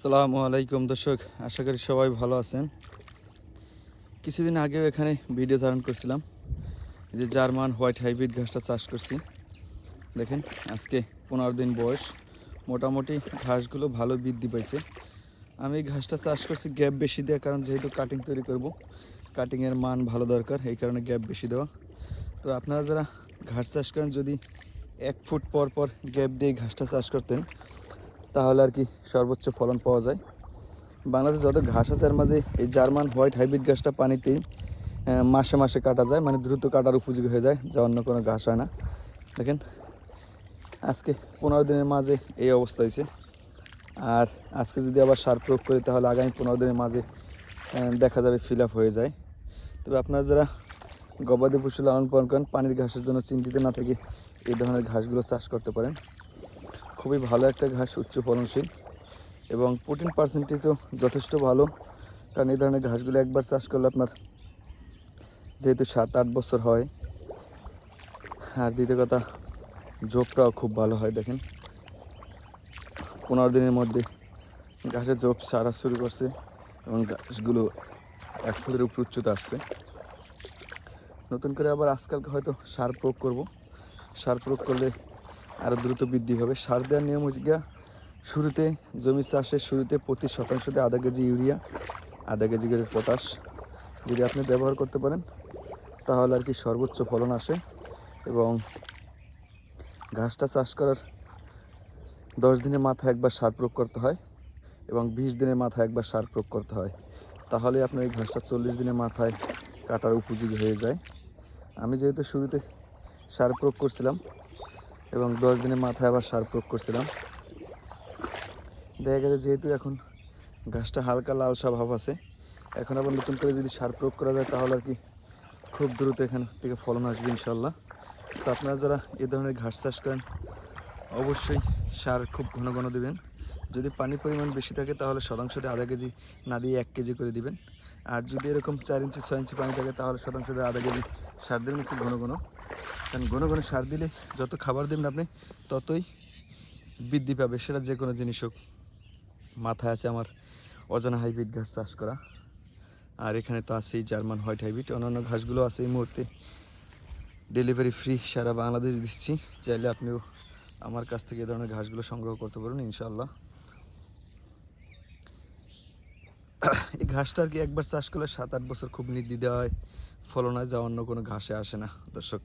সালামু আলাইকুম দর্শক, আশা করি সবাই ভালো আছেন। কিছুদিন আগেও এখানে ভিডিও ধারণ করছিলাম যে জার্মান হোয়াইট হাইব্রিড ঘাসটা চাষ করছি। দেখেন, আজকে পনেরো দিন বয়স, মোটামুটি ঘাসগুলো ভালো বৃদ্ধি পেয়েছে আমি ঘাসটা চাষ করছি গ্যাপ বেশি দেওয়ার কারণ যেহেতু কাটিং তৈরি করব কাটিংয়ের মান ভালো দরকার, এই কারণে গ্যাপ বেশি দেওয়া। তো আপনারা যারা ঘাস চাষ করেন, যদি এক ফুট পর পর গ্যাপ দিয়ে ঘাসটা চাষ করতেন তাহলে আর কি সর্বোচ্চ ফলন পাওয়া যায়। বাংলাদেশে যত ঘাস আছে, এর মাঝে এই জার্মান হোয়াইট হাইব্রিড ঘাসটা পানিতেই মাসে মাসে কাটা যায় মানে দ্রুত কাটার উপযোগী হয়ে যায়, যা অন্য কোনো ঘাস হয় না। দেখেন, আজকে পনেরো দিনের মাঝে এই অবস্থা হয়েছে। আর আজকে যদি আবার সার প্রয়োগ করি, তাহলে আগামী পনেরো দিনের মাঝে দেখা যাবে ফিল হয়ে যায়। তবে আপনারা যারা গবাদি পশু লালন পালন করেন, পানির ঘাসের জন্য চিন্তিত না থেকে এই ধরনের ঘাসগুলো চাষ করতে পারেন। খুবই ভালো একটা ঘাস উচ্চ ফলনশীল এবং প্রোটিন পার্সেন্টেজও যথেষ্ট ভালো। কারণ এই ধরনের ঘাসগুলো একবার চাষ করলে আপনার যেহেতু সাত, আট বছর হয়, আর দ্বিতীয় কথা জোপটাও খুব ভালো হয়, দেখেন। পনেরো দিনের মধ্যে ঘাসের জোপ সারা শুরু করছে এবং ঘাসগুলো এক ফুটের উপর উচ্চতা আসছে। নতুন করে আবার আজকালকে হয়তো সার প্রয়োগ করব। সার প্রয়োগ করলে আরও দ্রুত বৃদ্ধি হবে। সার দেওয়ার নিয়ম হচ্ছে গিয়া, শুরুতে জমি চাষের শুরুতে প্রতি শতাংশতে আধা কেজি ইউরিয়া, আধা কেজি করে পটাশ যদি আপনি ব্যবহার করতে পারেন, তাহলে আর কি সর্বোচ্চ ফলন আসে এবং ঘাসটা চাষ করার দশ দিনের মাথায় একবার সার প্রয়োগ করতে হয় এবং বিশ দিনের মাথায় একবার সার প্রয়োগ করতে হয়। তাহলে আপনার এই ঘাসটা চল্লিশ দিনের মাথায় কাটার উপযোগী হয়ে যায়। আমি যেহেতু শুরুতে সার প্রয়োগ করছিলাম এবং দশ দিনের মাথায় আবার সার প্রয়োগ করছিলাম। দেখা গেছে যেহেতু এখন ঘাসটা হালকা লালসা ভাব আছে, এখন আবার নতুন করে যদি সার প্রয়োগ করা যায় তাহলে আর কি খুব দ্রুত এখান থেকে ফলন আসবে ইনশাল্লাহ তো আপনারা যারা এ ধরনের ঘাস চাষ করেন, অবশ্যই সার খুব ঘন ঘন দেবেন। যদি পানির পরিমাণ বেশি থাকে তাহলে শতাংশতে আধা কেজি না দিয়ে এক কেজি করে দিবেন। আর যদি এরকম চার ইঞ্চি, ছয় ইঞ্চি পানি থাকে তাহলে শতাংশতে আধা কেজি সার দেবেন একটু ঘন ঘন। কারণ ঘন ঘন সার দিলে যত খাবার দেবেন আপনি, ততই বৃদ্ধি পাবে, সেটা যে কোনো জিনিস হোক। মাথায় আছে আমার অজানা হাইব্রিড ঘাস চাষ করা। আর এখানে তো আছেই জার্মান হোয়াইট হাইব্রিড। অন্যান্য ঘাসগুলো আছে এই মুহূর্তে ডেলিভারি ফ্রি, সারা বাংলাদেশ দিচ্ছি। চাইলে আপনিও আমার কাছ থেকে এ ধরনের ঘাসগুলো সংগ্রহ করতে পারেন ইনশাল্লাহ এই ঘাসটা আর কি একবার চাষ করলে সাত আট বছর খুব নির্দি দেওয়া হয় ফলন হয়, যা অন্য কোনো ঘাসে আসে না, দর্শক।